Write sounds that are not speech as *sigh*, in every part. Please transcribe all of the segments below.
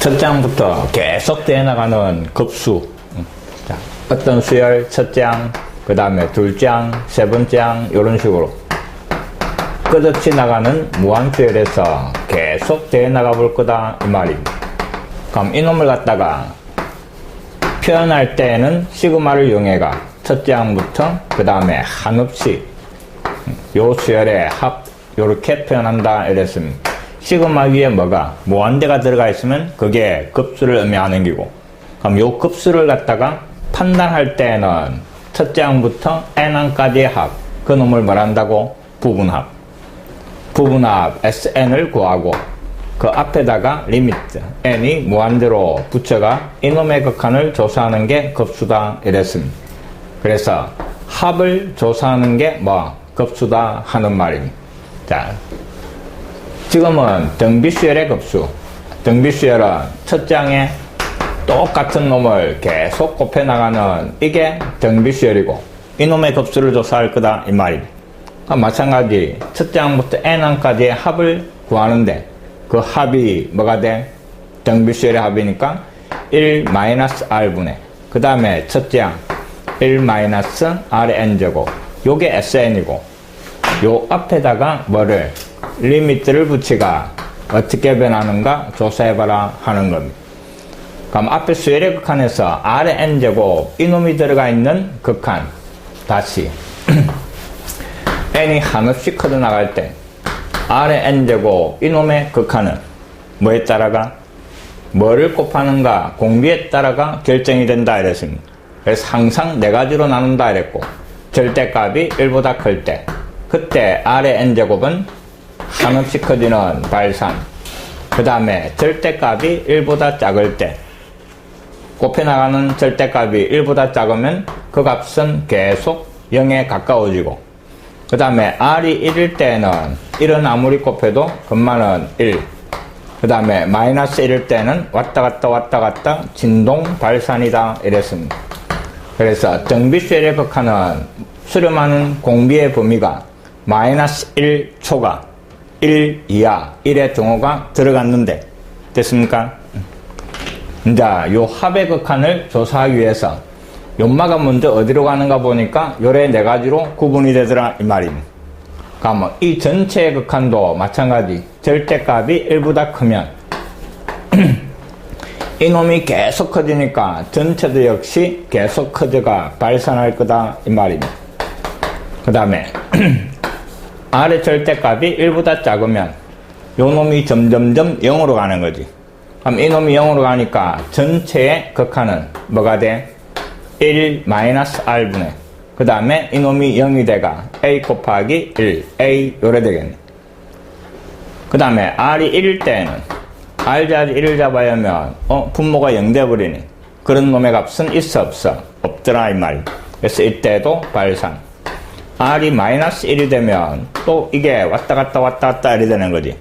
첫 장부터 계속 돼 나가는 급수. 음, 자, 어떤 수열 첫 장, 그 다음에 둘 장, 세 번째 장, 이런 식으로. 끝없이 나가는 무한수열에서 계속 돼 나가 볼 거다, 이 말입니다. 그럼 이놈을 갖다가 표현할 때에는 시그마를 이용해가 첫 장부터 그 다음에 한없이 요 수열의 합 요렇게 표현한다 이랬습니다. 시그마 위에 뭐가 무한대가 들어가 있으면 그게 급수를 의미하는 기고 그럼 요 급수를 갖다가 판단할 때는 첫 장부터 n항까지의 합 그 놈을 말한다고 부분합 부분합 SN을 구하고 그 앞에다가 리미트 n이 무한대로 붙여가 이놈의 극한을 조사하는 게 급수다 이랬습니다. 그래서 합을 조사하는 게 뭐 급수다 하는 말입니다. 자, 지금은 등비수열의 급수. 등비수열은 첫 장에 똑같은 놈을 계속 곱해 나가는 이게 등비수열이고 이놈의 급수를 조사할 거다 이 말입니다. 마찬가지 첫 장부터 n항까지의 합을 구하는데 그 합이 뭐가 돼? 등비수열의 합이니까 1-r분의 그 다음에 양 1-rn제곱 요게 sn이고 요 앞에다가 뭐를 리미트를 붙이가 어떻게 변하는가 조사해봐라 하는 겁니다. 그럼 앞에 수열의 극한에서 rn제곱 이놈이 들어가 있는 극한 다시 *clears throat* n이 한없이 커져 나갈 때 rn제곱 이놈의 극한은 뭐에 따라가 뭐를 곱하는가 공비에 따라가 결정이 된다 이랬습니다. 그래서 항상 네 가지로 나눈다 이랬고 절대값이 1보다 클 때 그때 아래 n제곱은 한없이 커지는 발산 그 다음에 절대값이 1보다 작을 때 곱해 나가는 절대값이 1보다 작으면 그 값은 계속 0에 가까워지고 그 다음에 r이 1일 때는 1은 아무리 곱해도 금마는 1. 그 다음에 마이너스 1일 때는 왔다 갔다 왔다 갔다 진동 발산이다 이랬습니다. 그래서 등비수열의 극한은 수렴하는 공비의 범위가 마이너스 1초가 1 이하 1의 등호가 들어갔는데 됐습니까? 이제 요 합의 극한을 조사하기 위해서 연마가 먼저 어디로 가는가 보니까 요래 네 가지로 구분이 되더라 이 말입니다. 그러면 이 전체의 극한도 마찬가지 절대값이 1보다 크면 *clears throat* 이놈이 계속 커지니까 전체도 역시 계속 커져가 발산할 거다 이 말입니다. 그 다음에 *clears throat* 아래 절대값이 1보다 작으면 요 놈이 점점점 0으로 가는 거지. 그럼 이 놈이 0으로 가니까 전체의 극한은 뭐가 돼? 1 마이너스 r분의 그 다음에 이놈이 0이 돼가 a 곱하기 1 a 요래 되겠네. 그 다음에 r이 1일 때는 r 자리 1을 잡아야 하면 어 분모가 0 돼버리니 그런 놈의 값은 있어 없어? 없더라 이 말. 그래서 이때도 발산. R이 마이너스 1이 되면 또 이게 왔다 갔다 왔다 갔다 이래 되는 거지.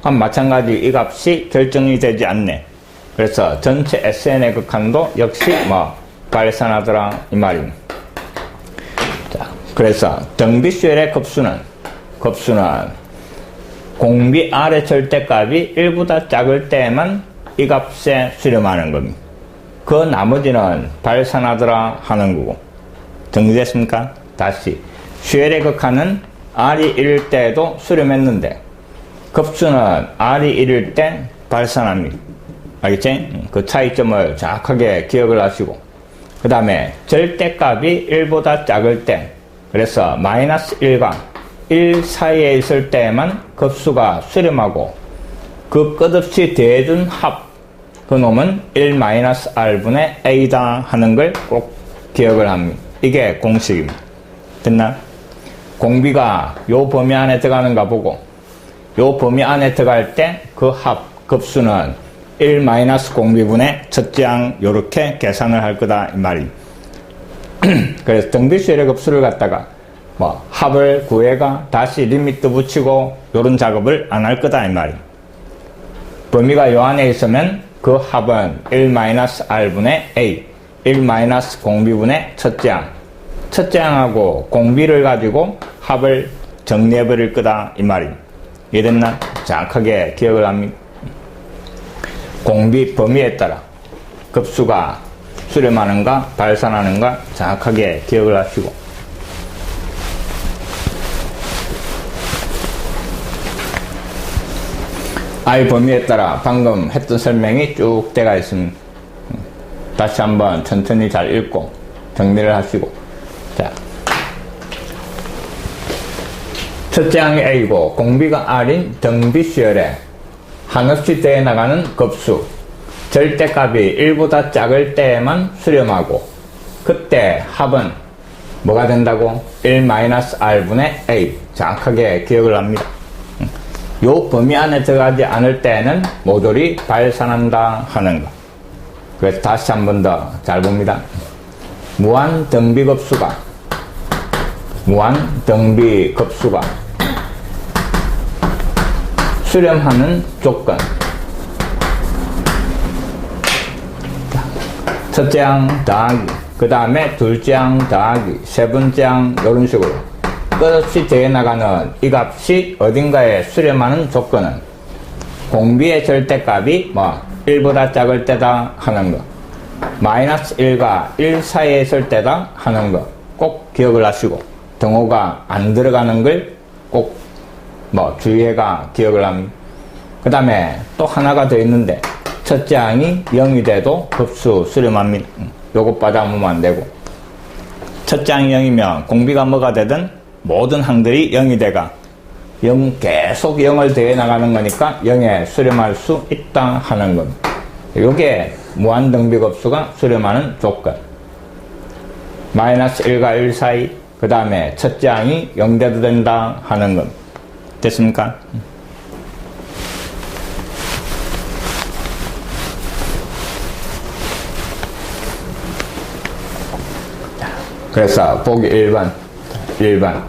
그럼 마찬가지 이 값이 결정이 되지 않네. 그래서 전체 SN의 극한도 역시 뭐 발산하더라 이 말입니다. 자, 그래서 등비수열의 급수는 급수는 공비 아래 절대값이 1보다 작을 때만 이 값에 수렴하는 겁니다. 그 나머지는 발산하더라 하는 거고. 정리됐습니까? 다시. 극한은 R이 1일 때에도 수렴했는데 급수는 R이 1일 때 발산합니다. 알겠지? 그 차이점을 정확하게 기억을 하시고 그 다음에 절대값이 1보다 작을 때 그래서 마이너스 1과 1 사이에 있을 때만 급수가 수렴하고 그 끝없이 대해준 합 그놈은 1-r분의 a다 하는 걸 꼭 기억을 합니다. 이게 공식입니다. 됐나? 공비가 요 범위 안에 들어가는가 보고 요 범위 안에 들어갈 때 그 합 급수는 1 공비분의 첫째 양 요렇게 계산을 할 거다 이 말이. *clears throat* 그래서 등비수열의 급수를 갖다가 뭐 합을 구해가 다시 리미트 붙이고 요런 작업을 안 할 거다 이 말이. 범위가 요 안에 있으면 그 합은 1-r분의 a 1 공비분의 첫째 양 첫째 양하고 공비를 가지고 합을 정리해 버릴 거다 이 말이. 이해됐나? 정확하게 기억을 합니다. 공비 범위에 따라 급수가 수렴하는가 발산하는가 정확하게 기억을 하시고 I 범위에 따라 방금 했던 설명이 쭉 돼가 있습니다. 다시 한번 천천히 잘 읽고 정리를 하시고 자 첫째 항이 A고 공비가 R인 등비 시열에 한없이 대해 나가는 급수 절대값이 1보다 작을 때에만 수렴하고 그때 합은 뭐가 된다고? 1-R분의 A 정확하게 기억을 합니다. 요 범위 안에 들어가지 않을 때는 모조리 발산한다 하는 거. 그래서 다시 한 번 더 잘 봅니다. 무한 등비급수가 무한 등비급수가 수렴하는 조건. 첫째 항 더하기 그 다음에 둘째 항 더하기 세 번째 항 이런 식으로. 끝없이 대해 나가는 이 값이 어딘가에 수렴하는 조건은 공비의 절대값이 뭐 1보다 작을 때다 하는 거 마이너스 1과 1 사이에 있을 때다 하는 거 꼭 기억을 하시고 등호가 안 들어가는 걸 꼭 뭐 주의해가 기억을 합니다. 그 다음에 또 하나가 더 있는데 첫째 항이 0이 돼도 급수 수렴합니다. 요것 받아보면 안 되고 첫째 항이 0이면 공비가 뭐가 되든 모든 항들이 0이 돼가 0 계속 0을 대해 나가는 거니까 0에 수렴할 수 있다 하는 겁니다. 요게 무한등비급수가 수렴하는 조건. 마이너스 1과 1 사이, 그 다음에 첫째 항이 0대도 된다 하는 겁니다. 됐습니까? 그래서 보기 1번, 1번.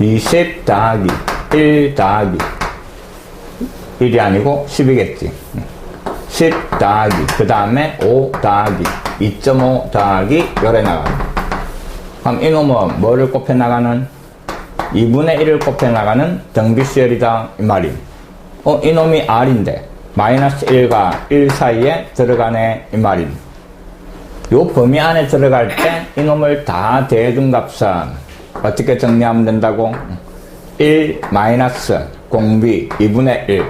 20 더하기 1 더하기 1이 아니고 10이겠지. 10 더하기 그 다음에 5 더하기 2.5 더하기 열에 나가는 그럼 이놈은 뭐를 곱해 나가는 2분의 1을 곱해 나가는 등비수열이다 이 말임 어 이놈이 R인데 마이너스 1과 1 사이에 들어가네 이 말임 요 범위 안에 들어갈 때 이놈을 다 대해준 값은 어떻게 정리하면 된다고? 1 마이너스 공비 2분의 1.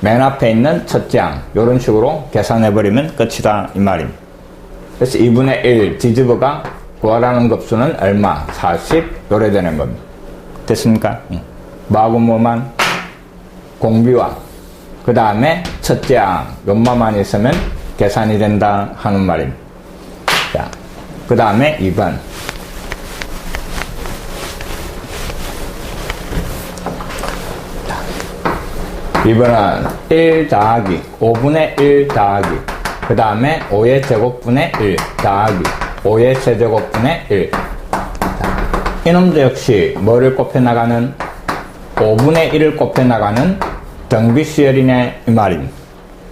맨 앞에 있는 첫째 항. 이런 식으로 계산해버리면 끝이다. 이 말입니다. 그래서 2분의 1 뒤집어가 구하라는 급수는 얼마? 40. 요래 되는 겁니다. 됐습니까? 뭐하고 뭐만? 공비와 그 다음에 첫째 항. 요마만 있으면 계산이 된다 하는 말입니다. 자, 그 다음에 2번. 이번은 1 더하기 5분의 1 더하기 그 다음에 5의 제곱분의 1 더하기 5의 세제곱분의 1 이놈도 역시 뭐를 곱해 나가는 5분의 1을 곱해 나가는 등비수열이네 이 말입니다.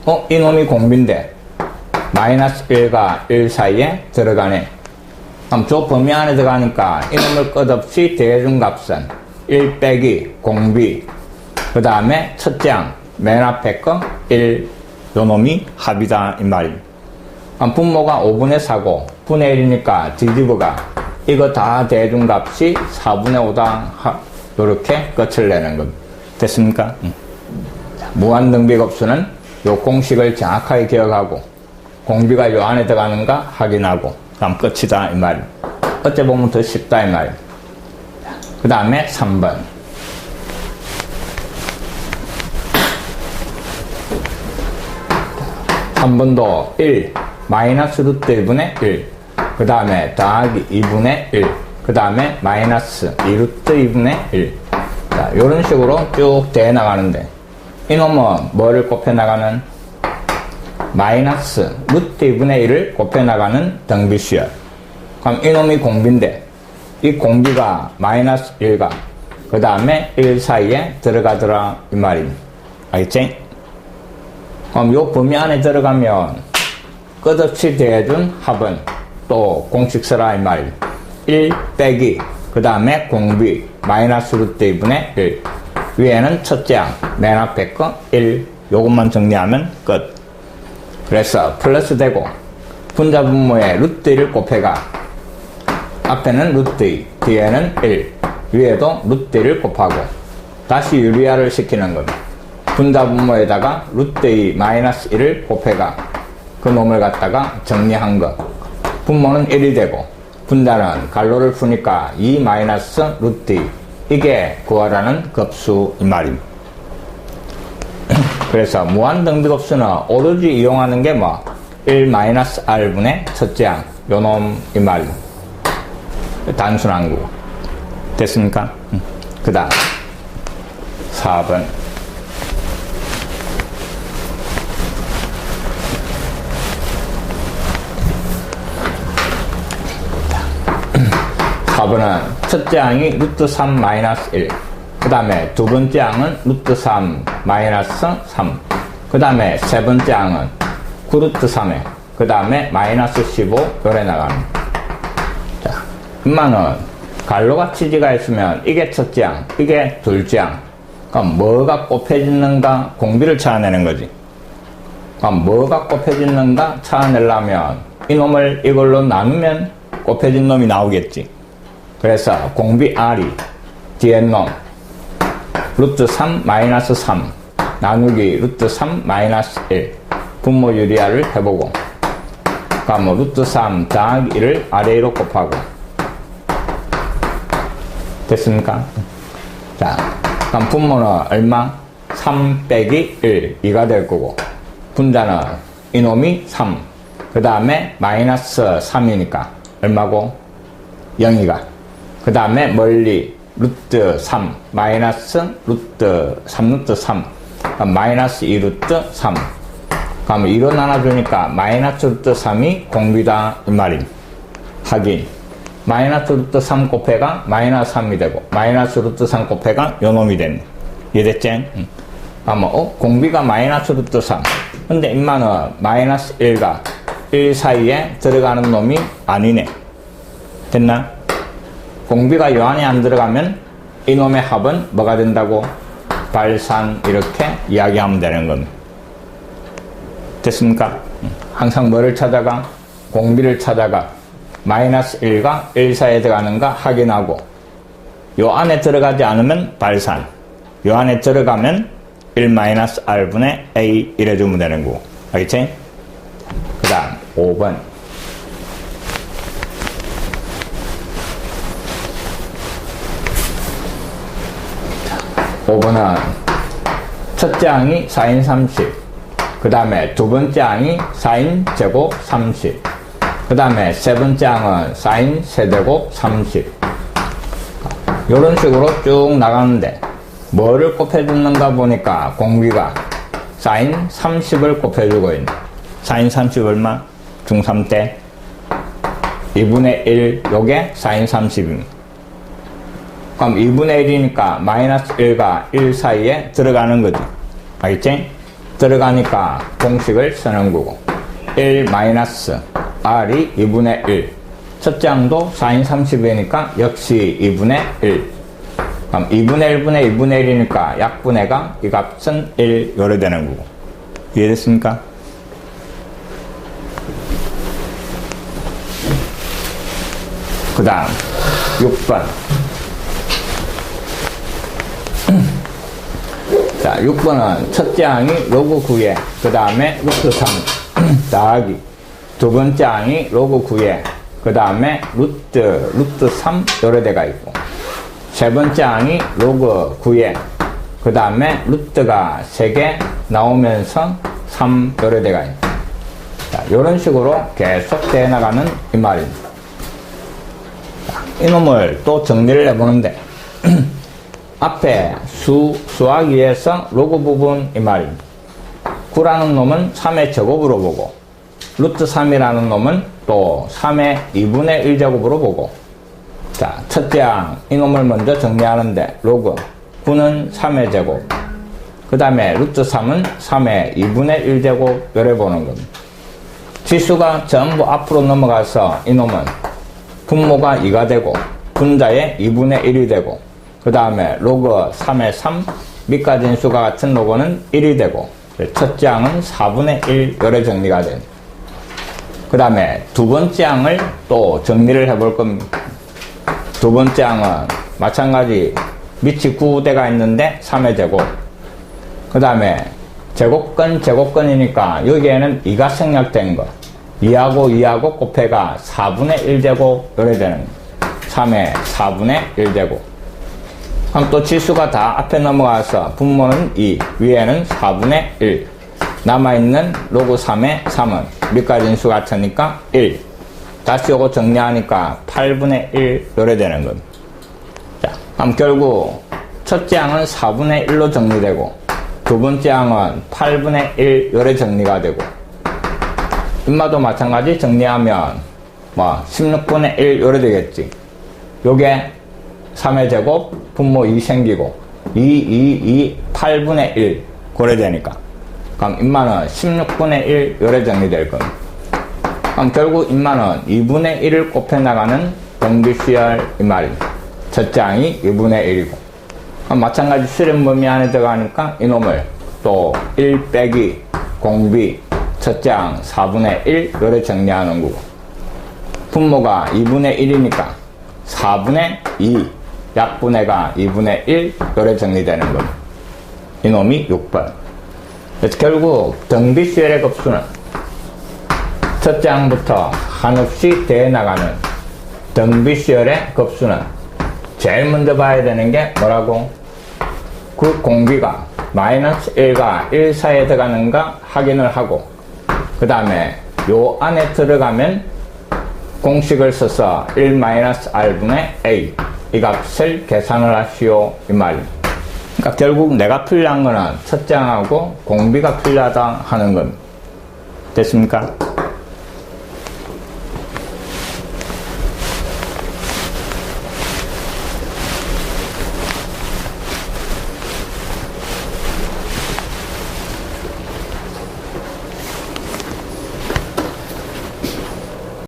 어? 이놈이 공비인데 마이너스 1과 1 사이에 들어가네. 그럼 저 범위 안에 들어가니까 이놈을 끝없이 대해준 값은 1 빼기 공비 그 다음에 항, 맨 앞에 거 1, 요 놈이 합이다 이 말입니다. 분모가 5분의 4고 분의 1이니까 뒤집어가 이거 다 대중 값이 4분의 5다 요렇게 끝을 내는 겁니다. 됐습니까? 응. 무한등비급수는 요 공식을 정확하게 기억하고 공비가 요 안에 들어가는가 확인하고 그럼 끝이다 이 말입니다. 어째 보면 더 쉽다 이 말입니다. 그 다음에 3번 3번도 1 마이너스 루트 1분의 1. 그 다음에 더하기 2분의 1. 그 다음에 마이너스 2루트 2분의 1. 자, 요런 식으로 쭉돼 나가는데, 이놈은 뭐를 곱해 나가는? 마이너스 루트 2분의 1을 곱해 나가는 등비수열. 그럼 이놈이 공비인데, 이 공비가 마이너스 1과 그 다음에 1 사이에 들어가더라, 이 말입니다. 알겠지? 그럼 요 범위 안에 들어가면 끝없이 대해준 합은 또 공식 쓰라 이 말. 1 빼기 그 다음에 공비 마이너스 루트 2분의 1 위에는 첫째 항, 맨 앞에 거 1, 요것만 정리하면 끝. 그래서 플러스 되고 분자 분모에 루트 1을 곱해가 앞에는 루트 2, 뒤에는 1, 위에도 루트 1을 곱하고 다시 유리화를 시키는 겁니다. 분자 분모에다가 루트 2 마이너스 1을 곱해가 그 놈을 갖다가 정리한 거. 분모는 1이 되고 분자는 갈로를 푸니까 2 마이너스 루트 2 이게 구하라는 급수 이 말입니다. *clears throat* 그래서 무한등비급수는 오로지 이용하는 게 뭐? 1 마이너스 r분의 첫째 항 요놈 이 말입니다. 단순한 거 됐습니까? 그 다음 4번 4번은 첫째 항이 루트 3 마이너스 1. 그 다음에 두 번째 항은 루트 3 마이너스 3. 그 다음에 세 번째 항은 9루트 3에. 그 다음에 마이너스 15 요래 나가는. 자, 엄마는 갈로가 치지가 있으면 이게 첫째 항, 이게 둘째 항. 그럼 뭐가 곱해지는가 공비를 찾아내는 거지. 그럼 뭐가 곱해지는가 찾아내려면 이놈을 이걸로 나누면 곱해진 놈이 나오겠지. 그래서 공비 R이 뒤에 놈 루트 3 마이너스 3 나누기 루트 3 마이너스 1 분모 유리화를 해보고 뭐 루트 3 더하기 1을 아래로 곱하고 됐습니까? 자 그럼 분모는 얼마? 3 빼기 1 2가 될 거고 분자는 이놈이 3그 다음에 마이너스 3이니까 얼마고? 0이가 그 다음에 멀리 루트 3 마이너스 루트 3 루트 3 마이너스 2 루트 3 그럼 2로 나눠주니까 마이너스 루트 3이 공비다 이 말임 하긴 마이너스 루트 3 곱해가 마이너스 3이 되고 마이너스 루트 3 곱해가 요놈이 되네 이해됐지? 응. 아마 어? 공비가 마이너스 루트 3 근데 임마는 마이너스 1과 1 사이에 들어가는 놈이 아니네 됐나? 공비가 요 안에 안 들어가면 이놈의 합은 뭐가 된다고? 발산 이렇게 이야기하면 되는 겁니다. 됐습니까? 항상 뭐를 찾아가? 공비를 찾아가 마이너스 1과 1 사이에 들어가는가 확인하고 요 안에 들어가지 않으면 발산 요 안에 들어가면 1 마이너스 r분의 a 이래주면 되는 거고 알겠지? 그 다음 5번 5번은 첫째 항이 4인 30, 그 다음에 두 번째 항이 4인 제곱 30, 그 다음에 세 번째 항은 4인 세제곱 30. 이런 식으로 쭉 나가는데 뭐를 곱해주는가 보니까 공비가 4인 30을 곱해주고 있네. 4인 30 얼마? 중3 때 2분의 1 요게 4인 30입니다. 그럼 2분의 1이니까 마이너스 1과 1 사이에 들어가는 거지. 알겠지? 들어가니까 공식을 쓰는 거고. 1 마이너스 R이 2분의 1. 첫째 항도 4인 30이니까 역시 2분의 1. 그럼 2분의 1분의 2분의 1이니까 약분해가 이 값은 1 요래 되는 거고. 이해됐습니까? 그 다음 6번 자, 6번은 첫째 항이 로그 9에, 그 다음에 루트 3 더하기. 두 번째 항이 로그 9에, 그 다음에 루트, 루트 3 요래대가 있고. 세 번째 항이 로그 9에, 그 다음에 루트가 3개 나오면서 3 요래대가 있고. 자, 요런 식으로 계속 돼 나가는 이 말입니다. 자, 이놈을 또 정리를 해보는데, *clears throat* 앞에 수, 수하기 위해서 로그 부분 이 말입니다. 9라는 놈은 3의 제곱으로 보고 루트 3이라는 놈은 또 3의 2분의 1제곱으로 보고 자 첫째 항 이놈을 먼저 정리하는데 로그 9는 3의 제곱 그 다음에 루트 3은 3의 2분의 1제곱 요래 보는 겁니다. 지수가 전부 앞으로 넘어가서 이놈은 분모가 2가 되고 분자의 2분의 1이 되고 그 다음에 로그 3의 3 밑가진 수가 같은 로그는 1이 되고 첫째 항은 4분의 1 열에 정리가 된. 그 다음에 두 번째 항을 또 정리를 해볼 겁니다. 두 번째 항은 마찬가지 밑이 9대가 있는데 3의 제곱. 그 다음에 제곱근 제곱근이니까 여기에는 2가 생략된 거. 2하고 2하고 곱해가 4분의 1제곱 요래 되는 거. 3의 4분의 1제곱. 그럼 또 지수가 다 앞에 넘어가서 분모는 2, 위에는 4분의 1. 남아있는 로그 3의 3은 밑까지 인수 같으니까 1. 다시 요거 정리하니까 8분의 1 요래 되는 겁니다. 자, 그럼 결국 첫째 항은 4분의 1로 정리되고 두 번째 항은 8분의 1 요래 정리가 되고 인마도 마찬가지 정리하면 뭐 16분의 1 요래 되겠지. 요게 3의 제곱 분모 2 생기고 2, 2, 2, 8분의 1 고려되니까 그럼 인마는 16분의 1 요래 정리될 겁니다. 그럼 결국 인마는 2분의 1을 곱해 나가는 정비수열 이 말입니다. 첫째 항이 2분의 1이고 그럼 마찬가지 수렴 범위 안에 들어가니까 이놈을 또 1 빼기 공비 첫째 항 4분의 1 요래 정리하는 거고 분모가 2분의 1이니까 4분의 2 약분해가 2분의 1 요래 정리되는 겁니다. 이놈이 6번. 그래서 결국 등비수열의 급수는 첫째 항부터 한없이 대해 나가는 등비수열의 급수는 제일 먼저 봐야 되는 게 뭐라고? 그 공비가 마이너스 1과 1 사이에 들어가는가 확인을 하고 그 다음에 요 안에 들어가면 공식을 써서 1-r분의 a 이 값을 계산을 하시오 이 말입니다. 그러니까 결국 내가 필요한 거는 첫째 항하고 공비가 필요하다 하는 겁니다. 됐습니까?